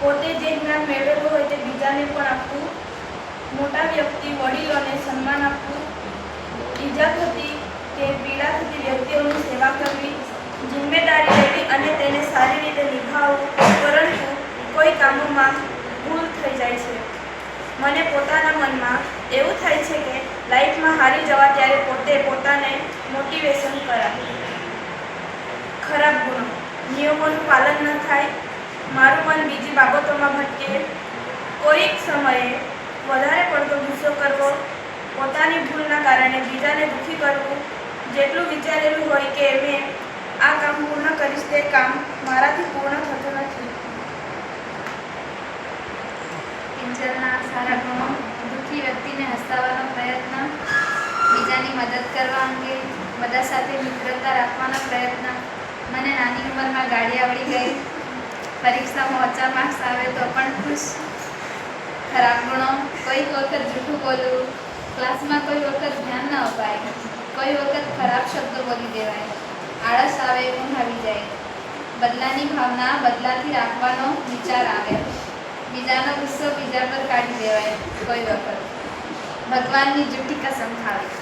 પોતે જે જ્ઞાન મેળવેલું હોય તે બીજાને પણ આપવું. મોટા વ્યક્તિ વડીલોને સન્માન આપવું. ઈજા થતી કે પીડા થતી વ્યક્તિઓની સેવા કરવી. જિમ્મેદારી લેવી અને તેને સારી રીતે નિભાવવું. પરંતુ કોઈ કામોમાં ભૂલ થઈ જાય છે. મને પોતાના મનમાં એવું થાય છે કે લાઈફમાં હારી જવા ત્યારે પોતે પોતાને મોટિવેશન કરાવે. ખરાબ ગુણો નિયમોનું પાલન ન થાય. મારું મન બીજી બાબતોમાં ભટકે. કોઈક સમયે વધારે પડતો ગુસ્સો કરવો, પોતાની ભૂલના કારણે બીજાને દુઃખી કરવું, જેટલું વિચારેલું હોય કે મેં આ કામ પૂર્ણ કરીશ તે કામ મારાથી પૂર્ણ થતું નથી. સારા ગુણો દુઃખી વ્યક્તિને હસાવવાનો પ્રયત્ન, બીજાની મદદ કરવા અંગે બધા સાથે મિત્રતા રાખવાનો પ્રયત્ન. મને નાની ઉંમરમાં ગાડી આવડી ગઈ. પરીક્ષામાં ઓછા માર્ક્સ આવે તો પણ ખુશ. ખરાબ ગુણો કોઈક વખત જૂઠું બોલવું, ક્લાસમાં કોઈ વખત ધ્યાન ન અપાય, કોઈ વખત ખરાબ શબ્દો બોલી દેવાય. આળસ આવે ઊંઘ આવી જાય. બદલાની ભાવના બદલાથી રાખવાનો વિચાર આવે. બીજાનો ગુસ્સો બીજા પર કાઢી દેવાય કોઈ વખત. ભગવાનની જૂઠી કસમ ખાવી.